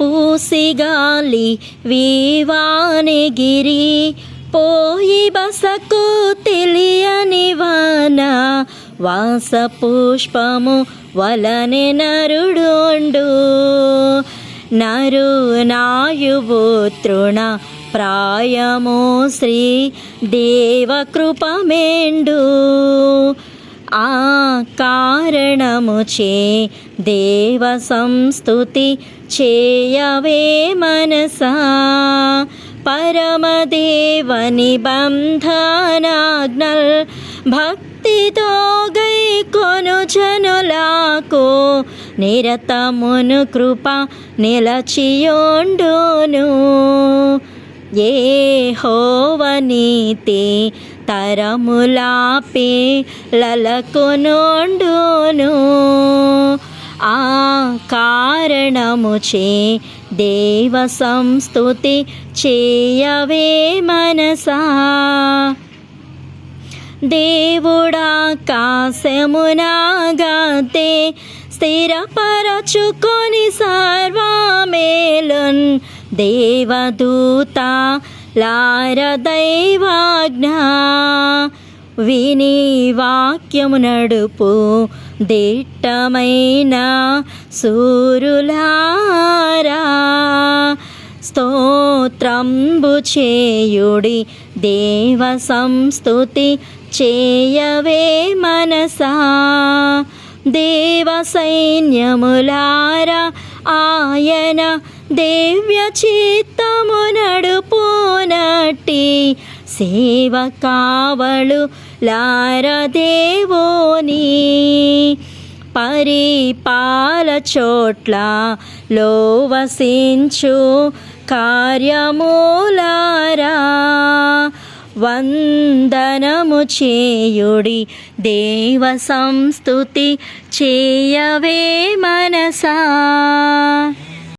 పూసిగాలి వీవానిగిరి పోయి బసకు తెలియని వాన వాస పుష్పము వలనె నరుడుండు నరు నాయువు తృణ ప్రాయము శ్రీ దేవకృపమేండు కారణము చే దేవ సంస్థుతి చేయవే మనసా. పరమదేవ బంధనాగ్నల్ భక్తితో గై కొను జనులాకు. నిరతమును కృప నిలచియోండును. ఏ హోవనీతి తరములాపి లలకొనుండును. ఆ కారణముచే దేవ సంస్థుతి చేయవే మనసా. దేవుడా కాశమునాగాతే స్థిరపరచుకొని సర్వమేలున్ దేవదూత లార దైవాజ్ఞ. విని వాక్యము నడుపు దిట్టమైన సూరులారా. స్తోత్రంబు చేయుడి దేవ సంస్తుతి చేయవే మనసా. దేవ సైన్యములారా ఆయన దేవ్య చిత్తము నడుపునట్టి సేవ కావళు లార దేవుని. పరిపాల చోట్ల లోవసించు కార్యమూలారా. వందనము చేయుడి దేవ సంస్తుతి చేయవే మనసా.